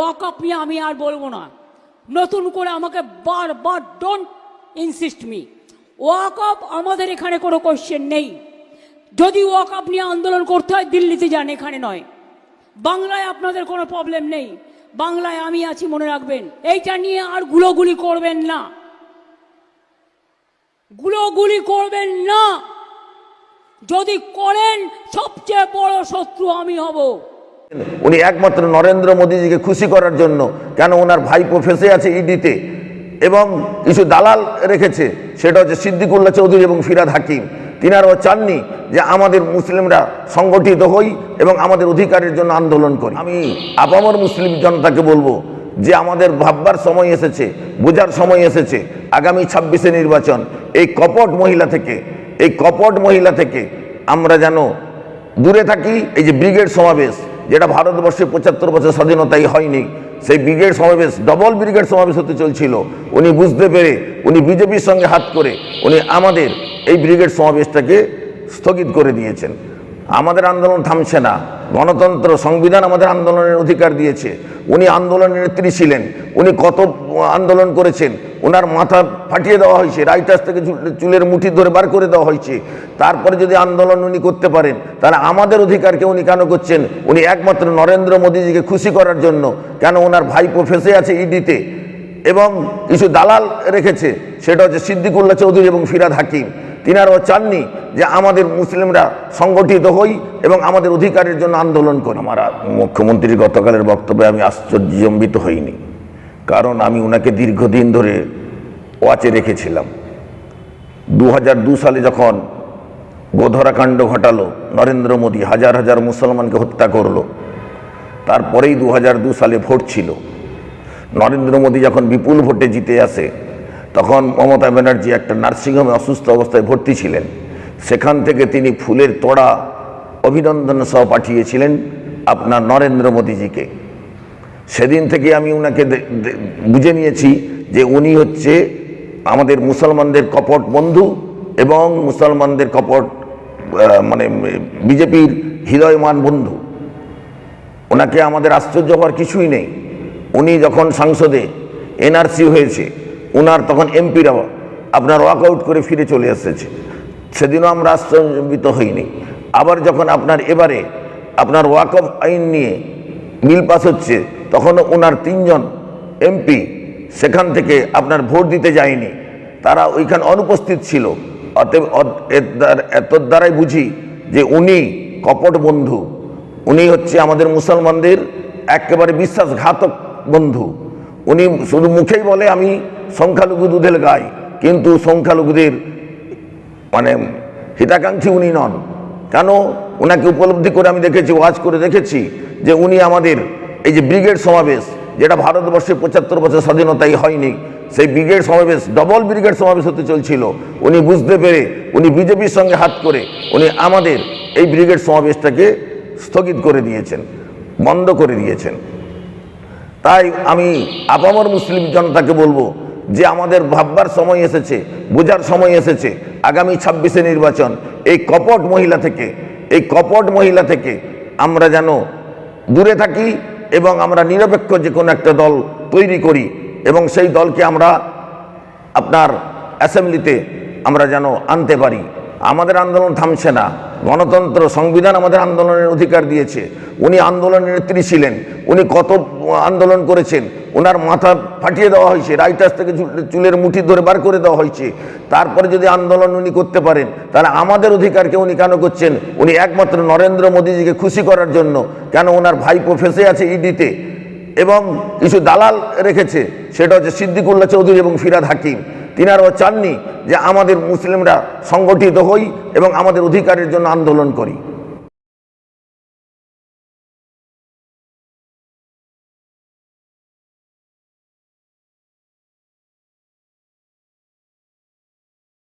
ওয়াকআপ নিয়ে আমি আর বলব না। নতুন করে আমাকে বারবার ডোন্ট ইনসিস্ট মি ওয়াকআপ আমাদের এখানে কোনো কোশ্চেন নেই। যদি ওয়াকআপ নিয়ে আন্দোলন করতে হয়, দিল্লিতে যান, এখানে নয়। বাংলায় আপনাদের কোনো প্রবলেম নেই। বাংলায় আমি আছি, মনে রাখবেন। এইটা নিয়ে আর গুলোগুলি করবেন না। গুলোগুলি করবেন না। যদি করেন, সবচেয়ে বড় শত্রু আমি হব। উনি একমাত্র নরেন্দ্র মোদীজিকে খুশি করার জন্য, কেন ওনার ভাইপো ফেসে আছে ইডিতে। এবং কিছু দালাল রেখেছে, সেটা হচ্ছে সিদ্দিকুল্লাহ চৌধুরী এবং ফিরাদ হাকিম। তিনারাও চাননি যে আমাদের মুসলিমরা সংগঠিত হই এবং আমাদের অধিকারের জন্য আন্দোলন করি। আমি আপামর মুসলিম জনতাকে বলব যে আমাদের ভাববার সময় এসেছে, বোঝার সময় এসেছে, আগামী ছাব্বিশে নির্বাচন, এই কপট মহিলা থেকে, এই কপট মহিলা থেকে আমরা যেন দূরে থাকি, এই যে ব্রিগেড সমাবেশ যেটা ভারতবর্ষে পঁচাত্তর বছর স্বাধীনতাই হয়নি, সেই ব্রিগেড সমাবেশ ডবল ব্রিগেড সমাবেশ হতে চলছিল। উনি বুঝতে পেরে, উনি বিজেপির সঙ্গে হাত করে, উনি আমাদের এই ব্রিগেড সমাবেশটাকে স্থগিত করে দিয়েছেন। আমাদের আন্দোলন থামছে না। গণতন্ত্র সংবিধান আমাদের আন্দোলনের অধিকার দিয়েছে। উনি আন্দোলনের নেত্রী ছিলেন, উনি কত আন্দোলন করেছেন ওনার মাথা ফাটিয়ে দেওয়া হয়েছে, রাইটার্স থেকে চুলের মুঠি ধরে বার করে দেওয়া হয়েছে। তারপরে যদি আন্দোলন উনি করতে পারেন, তাহলে আমাদের অধিকারকে উনি কেন করছেন? উনি একমাত্র নরেন্দ্র মোদীজিকে খুশি করার জন্য, কেন ওনার ভাইপো ফেসে আছে ইডিতে? এবং কিছু দালাল রেখেছে, সেটা হচ্ছে সিদ্দিকুল্লাহ চৌধুরী এবং ফিরাদ হাকিম। তিনারাও চাননি যে আমাদের মুসলিমরা সংগঠিত হই এবং আমাদের অধিকারের জন্য আন্দোলন করি। আমার মুখ্যমন্ত্রীর গতকালের বক্তব্যে আমি আশ্চর্যম্বিত হইনি। কারণ আমি ওনাকে দীর্ঘদিন ধরে ওয়াচে রেখেছিলাম। দু সালে যখন গোধরাকাণ্ড ঘটালো, নরেন্দ্র মোদী হাজার হাজার মুসলমানকে হত্যা করল, তারপরেই দু সালে ভোট ছিল। নরেন্দ্র মোদী যখন বিপুল ভোটে জিতে আসে, তখন মমতা ব্যানার্জি একটা নার্সিংহোমে অসুস্থ অবস্থায় ভর্তি ছিলেন। সেখান থেকে তিনি ফুলের তোড়া অভিনন্দন সহ পাঠিয়েছিলেন আপনার নরেন্দ্র মোদীজিকে। সেদিন থেকে আমি ওনাকে বুঝে নিয়েছি যে উনি হচ্ছে আমাদের মুসলমানদের কপট বন্ধু এবং মুসলমানদের কপট মানে বিজেপির হৃদয়মান বন্ধু। ওনাকে আমাদের আশ্চর্য হওয়ার কিছুই নেই। উনি যখন সংসদে, এনআরসি হয়েছে ওনার তখন এমপিরা আপনার ওয়াকআউট করে ফিরে চলে এসেছে। সেদিনও আমরা আশ্চর্যিত হইনি। আবার যখন আপনার এবারে আপনার ওয়াকফ আইন নিয়ে বিল পাস হচ্ছে, তখনও ওনার তিনজন এমপি সেখান থেকে আপনার ভোট দিতে যায়নি। তারা ওইখানে অনুপস্থিত ছিল। অতএব এত দ্বারাই বুঝি যে উনি কপট বন্ধু। উনি হচ্ছে আমাদের মুসলমানদের একেবারে বিশ্বাসঘাতক বন্ধু। উনি শুধু মুখেই বলে আমি সংখ্যালঘু দুধের গাই, কিন্তু সংখ্যালঘুদের মানে হিতাকাঙ্ক্ষী উনি নন। কেন? ওনাকে উপলব্ধি করে আমি দেখেছি, ওয়াজ করে দেখেছি যে উনি আমাদের এই যে ব্রিগেড সমাবেশ, যেটা ভারতবর্ষে পঁচাত্তর বছর স্বাধীনতাই হয়নি, সেই ব্রিগেড সমাবেশ, ডবল ব্রিগেড সমাবেশ হতে চলছিল। উনি বুঝতে পেরে, উনি বিজেপির সঙ্গে হাত করে উনি আমাদের এই ব্রিগেড সমাবেশটাকে স্থগিত করে দিয়েছেন, বন্ধ করে দিয়েছেন। তাই আমি আপামর মুসলিম জনতাকে বলব যে আমাদের ভাববার সময় এসেছে, বোঝার সময় এসেছে, আগামী ছাব্বিশে নির্বাচন, এই কপট মহিলা থেকে, এই কপট মহিলা থেকে আমরা যেন দূরে থাকি এবং আমরা নিরপেক্ষ যে কোনো একটা দল তৈরি করি এবং সেই দলকে আমরা আপনার অ্যাসেম্বলিতে আমরা যেন আনতে পারি। আমাদের আন্দোলন থামছে না। গণতন্ত্র সংবিধান আমাদের আন্দোলনের অধিকার দিয়েছে। উনি আন্দোলনের নেত্রী ছিলেন, উনি কত আন্দোলন করেছেন ওনার মাথা ফাটিয়ে দেওয়া হয়েছে, রাইটার্স থেকে চুলের মুঠি ধরে বার করে দেওয়া হয়েছে। তারপরে যদি আন্দোলন উনি করতে পারেন, তাহলে আমাদের অধিকারকে উনি কেন করছেন? উনি একমাত্র নরেন্দ্র মোদীজিকে খুশি করার জন্য, কেন ওনার ভাইপো ফেসে আছে ইডিতে? এবং কিছু দালাল রেখেছে, সেটা হচ্ছে সিদ্দিকুল্লাহ চৌধুরী এবং ফিরাদ হাকিম। তিনারাও চাননি যে আমাদের মুসলিমরা সংগঠিত হই এবং আমাদের অধিকারের জন্য আন্দোলন করি।